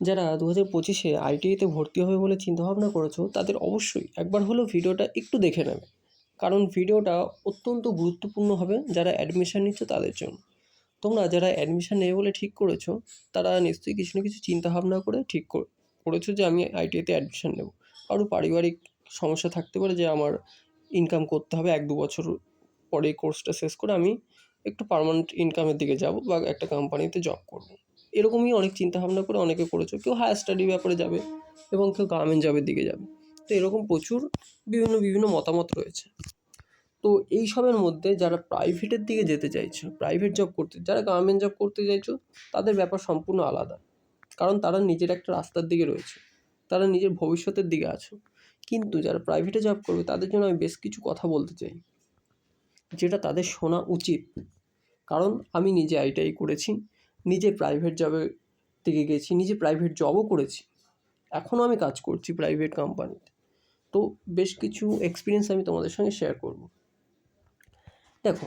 যারা দু হাজার পঁচিশে আইটিআইতে ভর্তি হবে বলে চিন্তাভাবনা করেছ, তাদের অবশ্যই একবার হলেও ভিডিওটা একটু দেখে নেবে। কারণ ভিডিওটা অত্যন্ত গুরুত্বপূর্ণ হবে যারা অ্যাডমিশান নিচ্ছ তাদের জন্য। তোমরা যারা অ্যাডমিশান নেবে বলে ঠিক করেছ, তারা নিশ্চয়ই কিছু না কিছু চিন্তাভাবনা করে ঠিক করেছ যে আমি আইটিআইতে অ্যাডমিশান নেব। কারও পারিবারিক সমস্যা থাকতে পারে যে আমার ইনকাম করতে হবে, এক দু বছর পরে কোর্সটা শেষ করে আমি একটু পার্মানেন্ট ইনকামের দিকে যাব বা একটা কোম্পানিতে জব করব। এরকমই অনেক চিন্তাভাবনা করে অনেকে করেছ। কেউ হায়ার স্টাডি ব্যাপারে যাবে এবং কেউ গভর্নমেন্ট জবের দিকে যাবে। তো এরকম প্রচুর বিভিন্ন বিভিন্ন মতামত রয়েছে। তো এই সবের মধ্যে যারা প্রাইভেটের দিকে যেতে চাইছো প্রাইভেট জব করতে, যারা গভর্নমেন্ট জব করতে চাইছো, তাদের ব্যাপার সম্পূর্ণ আলাদা। কারণ তারা নিজের একটা রাস্তার দিকে রয়েছে। তারা নিজের ভবিষ্যতের দিকে আছো। কিন্তু যারা প্রাইভেটে জব করবে, তাদের জন্য আমি বেশ কিছু কথা বলতে চাই। যেটা তাদের শোনা উচিত। কারণ আমি নিজে আইটিআই করেছি। নিজে প্রাইভেট জবে দিকে গেছি, নিজে প্রাইভেট জবও করেছি। এখনও আমি কাজ করছি প্রাইভেট কোম্পানিতে তো। বেশ কিছু এক্সপিরিয়েন্স আমি তোমাদের সঙ্গে শেয়ার করব। দেখো,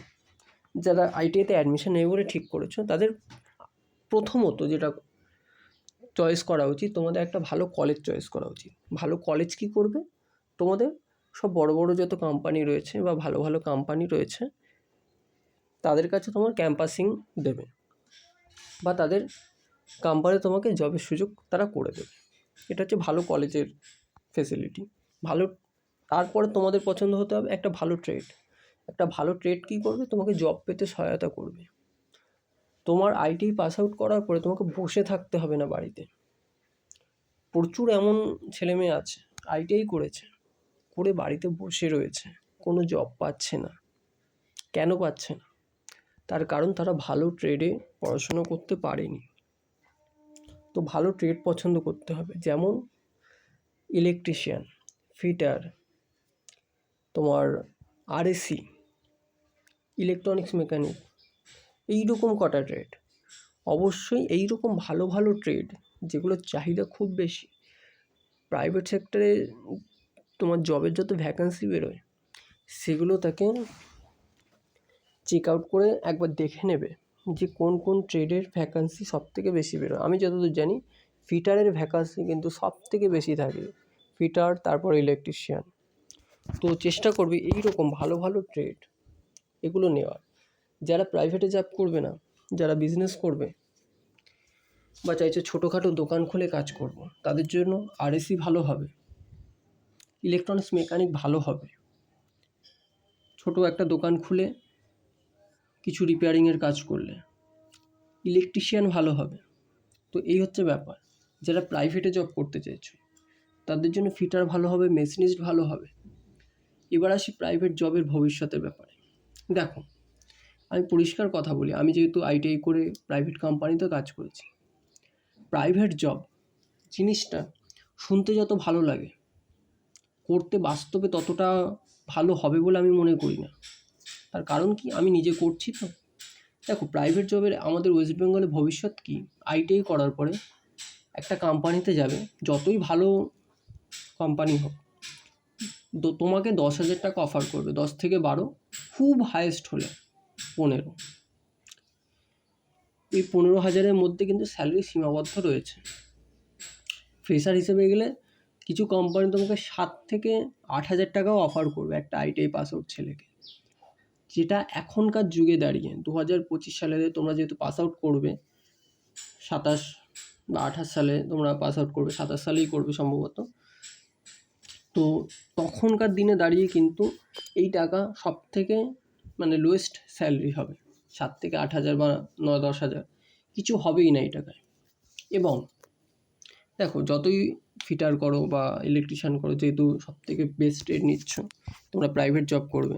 যারা আইটিআইতে অ্যাডমিশন নেবে বলে ঠিক করেছ, তাদের প্রথমত যেটা চয়েস করা উচিত, তোমাদের একটা ভালো কলেজ চয়েস করা উচিত। ভালো কলেজ কী করবে? তোমাদের সব বড় বড় যত কোম্পানি রয়েছে বা ভালো ভালো কোম্পানি রয়েছে, তাদের কাছে তোমার ক্যাম্পাসিং দেবে। বা তাদের কোম্পানি তোমাকে জবের সুযোগ তারা করে দেবে। এটা হচ্ছে ভালো কলেজের ফেসিলিটি ভালো, তারপরে তোমাদের পছন্দ হতে হবে একটা ভালো ট্রেড একটা ভালো ট্রেড কী করবে? তোমাকে জব পেতে সহায়তা করবে। তোমার আইটি পাস আউট করার পরে তোমাকে বসে থাকতে হবে না বাড়িতে। প্রচুর এমন ছেলে মেয়ে আছে আইটিআই করেছে, করে বাড়িতে বসে রয়েছে, কোনো জব পাচ্ছে না। কেন পাচ্ছে না? তার কারণ তারা ভালো ট্রেডে পড়াশুনো করতে পারেনি। তো ভালো ট্রেড পছন্দ করতে হবে। যেমন ইলেকট্রিশিয়ান ফিটার তোমার আরএসি ইলেকট্রনিক্স মেকানিক এই রকম কটা ট্রেড অবশ্যই এই রকম ভালো ভালো ট্রেড যেগুলোর চাহিদা খুব বেশি প্রাইভেট সেক্টরে তোমার জবের যত ভ্যাকান্সি বেরোয়, সেগুলো তাকে চেক আউট করে একবার দেখে নেবে যে কোন কোন ট্রেডের ভ্যাকান্সি সব থেকে বেশি বেরোয়। আমি যতদূর জানি, ফিটারের ভ্যাকান্সি কিন্তু সব থেকে বেশি থাকে। ফিটার, তারপর ইলেকট্রিশিয়ান তো চেষ্টা করবে এই রকম ভালো ভালো ট্রেড এগুলো নেওয়ার। যারা প্রাইভেটে জব করবে না, যারা বিজনেস করবে বা চাইছে ছোটোখাটো দোকান খুলে কাজ করব, তাদের জন্য আরএসি ভালো হবে। ইলেকট্রনিক্স মেকানিক ভালো হবে। ছোটো একটা দোকান খুলে কিছু রিপেয়ারিংয়ের কাজ করলে ইলেকট্রিশিয়ান ভালো হবে। তো এই হচ্ছে ব্যাপার। যারা প্রাইভেটে জব করতে চাইছো, তাদের জন্য ফিটার ভালো হবে মেশিনিস্ট ভালো হবে। এবার আসি প্রাইভেট জবের ভবিষ্যতের ব্যাপারে। দেখো, আমি পরিষ্কার কথা বলি, আমি যেহেতু আইটিআই করে প্রাইভেট কোম্পানিতে কাজ করেছি। প্রাইভেট জব জিনিসটা শুনতে যত ভালো লাগে, করতে বাস্তবে ততটা ভালো হবে বলে আমি মনে করি না। তার কারণ কি? আমি নিজে করছি তো। দেখো প্রাইভেট জবের আমাদের ওয়েস্ট বেঙ্গলে ভবিষ্যৎ কী? আইটিআই করার পরে একটা কোম্পানিতে যাবে, যতই ভালো কোম্পানি হোক তোমাকে দশ হাজার টাকা অফার করবে, দশ থেকে বারো, খুব হায়েস্ট হলে, পনেরো। এই পনেরো হাজারের মধ্যে কিন্তু স্যালারি সীমাবদ্ধ রয়েছে। ফ্রেশার হিসেবে গেলে কিছু কোম্পানি তোমাকে সাত থেকে আট হাজার টাকাও অফার করবে একটা আইটিআই পাস আউট ছেলেকে। যেটা এখনকার যুগে দাঁড়িয়ে দু হাজার পঁচিশ সালে তোমরা যেহেতু পাস আউট করবে, সাতাশ বা আঠাশ সালে তোমরা পাস আউট করবে, সাতাশ সালেই করবে সম্ভবত, তো তখনকার দিনে দাঁড়িয়ে কিন্তু এই টাকা সব থেকে মানে লোয়েস্ট স্যালারি হবে, সাত থেকে আট হাজার বা নয় দশ হাজার, কিছু হবেই না এই টাকায়, এবং দেখো যতই ফিটার করো বা ইলেকট্রিশিয়ান করো, যেহেতু সব থেকে বেস্ট রেট নিচ্ছ, তোমরা প্রাইভেট জব করবে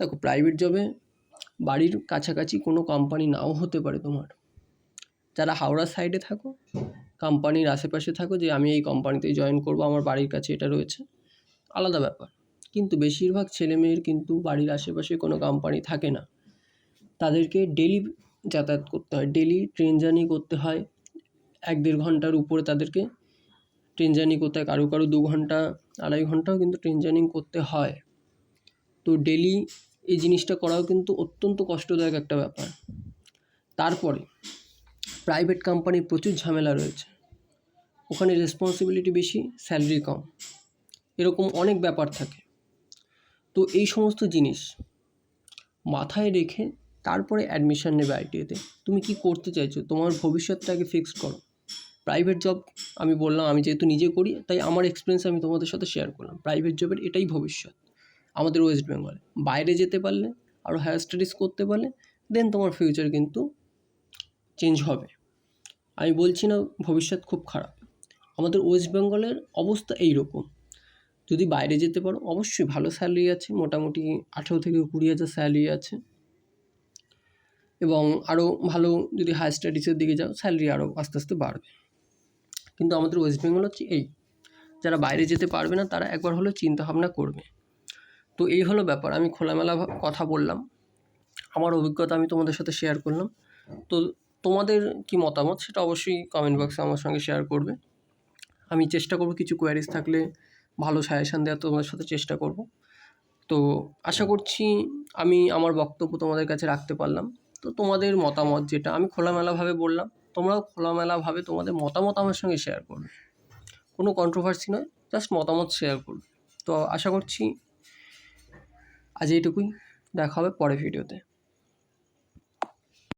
দেখো প্রাইভেট জবে বাড়ির কাছাকাছি কোনো কোম্পানি নাও হতে পারে তোমার। যারা হাওড়া সাইডে থাকো কোম্পানির আশেপাশে থাকো যে আমি এই কোম্পানিতেই জয়েন করব, আমার বাড়ির কাছে এটা রয়েছে, আলাদা ব্যাপার। কিন্তু বেশিরভাগ ছেলেমেয়ের কিন্তু বাড়ির আশেপাশে কোনো কোম্পানি থাকে না। তাদেরকে ডেলি যাতায়াত করতে হয় ডেলি ট্রেন জার্নি করতে হয়। এক দেড় ঘণ্টার উপরে তাদেরকে ট্রেন জার্নি করতে হয়, কারও কারও দু ঘণ্টা, আড়াই ঘন্টাও কিন্তু ট্রেন জার্নি করতে হয়। তো ডেলি এই জিনিসটা করাও কিন্তু অত্যন্ত কষ্টদায়ক একটা ব্যাপার। তারপরে প্রাইভেট কোম্পানির প্রচুর ঝামেলা রয়েছে। ওখানে রেসপন্সিবিলিটি বেশি স্যালারি কম। এরকম অনেক ব্যাপার থাকে। তো এই সমস্ত জিনিস মাথায় রেখে তারপরে অ্যাডমিশান নেবে আইটিআইতে তুমি কি করতে চাইছো? তোমার ভবিষ্যৎটাকে ফিক্সড করো। প্রাইভেট জব আমি বললাম, আমি যেহেতু নিজে করি, তাই আমার এক্সপিরিয়েন্স আমি তোমাদের সাথে শেয়ার করলাম। প্রাইভেট জবের এটাই ভবিষ্যৎ। আমাদের ওয়েস্ট বেঙ্গলে বাইরে যেতে পারলে আরও হায়ার স্টাডিজ করতে পারলে দেন তোমার ফিউচার কিন্তু চেঞ্জ হবে। আমি বলছি না ভবিষ্যৎ খুব খারাপ। আমাদের ওয়েস্ট বেঙ্গলের অবস্থা এই রকম যদি বাইরে যেতে পারো, অবশ্যই ভালো স্যালারি আছে, মোটামুটি আঠেরো থেকে কুড়ি হাজার স্যালারি আছে। এবং আরও ভালো যদি হায়ার স্টাডিজের দিকে যাও স্যালারি আরও আস্তে আস্তে বাড়বে। কিন্তু আমাদের ওয়েস্ট বেঙ্গল হচ্ছে এই। যারা বাইরে যেতে পারবে না, তারা একবার হলেও চিন্তা ভাবনা করবে। তো এই হলো ব্যাপার। আমি খোলামেলা কথা বললাম। আমার অভিজ্ঞতা আমি তোমাদের সাথে শেয়ার করলাম। তো তোমাদের কি মতামত? সেটা অবশ্যই কমেন্ট বক্সে আমার সঙ্গে শেয়ার করবে। আমি চেষ্টা করব কিছু কোয়ারিজ থাকলে ভালো সাজেশান দেওয়ার তোমাদের সাথে চেষ্টা করব। তো আশা করছি আমি আমার বক্তব্য তোমাদের কাছে রাখতে পারলাম। তো তোমাদের মতামত যেটা, আমি খোলামেলাভাবে বললাম। তোমরাও খোলামেলাভাবে তোমাদের মতামত আমার সঙ্গে শেয়ার করবে। কোনো কন্ট্রোভার্সি নয় জাস্ট মতামত শেয়ার করবে। তো আশা করছি আজ এইটুকুই। দেখা হবে পরের ভিডিওতে।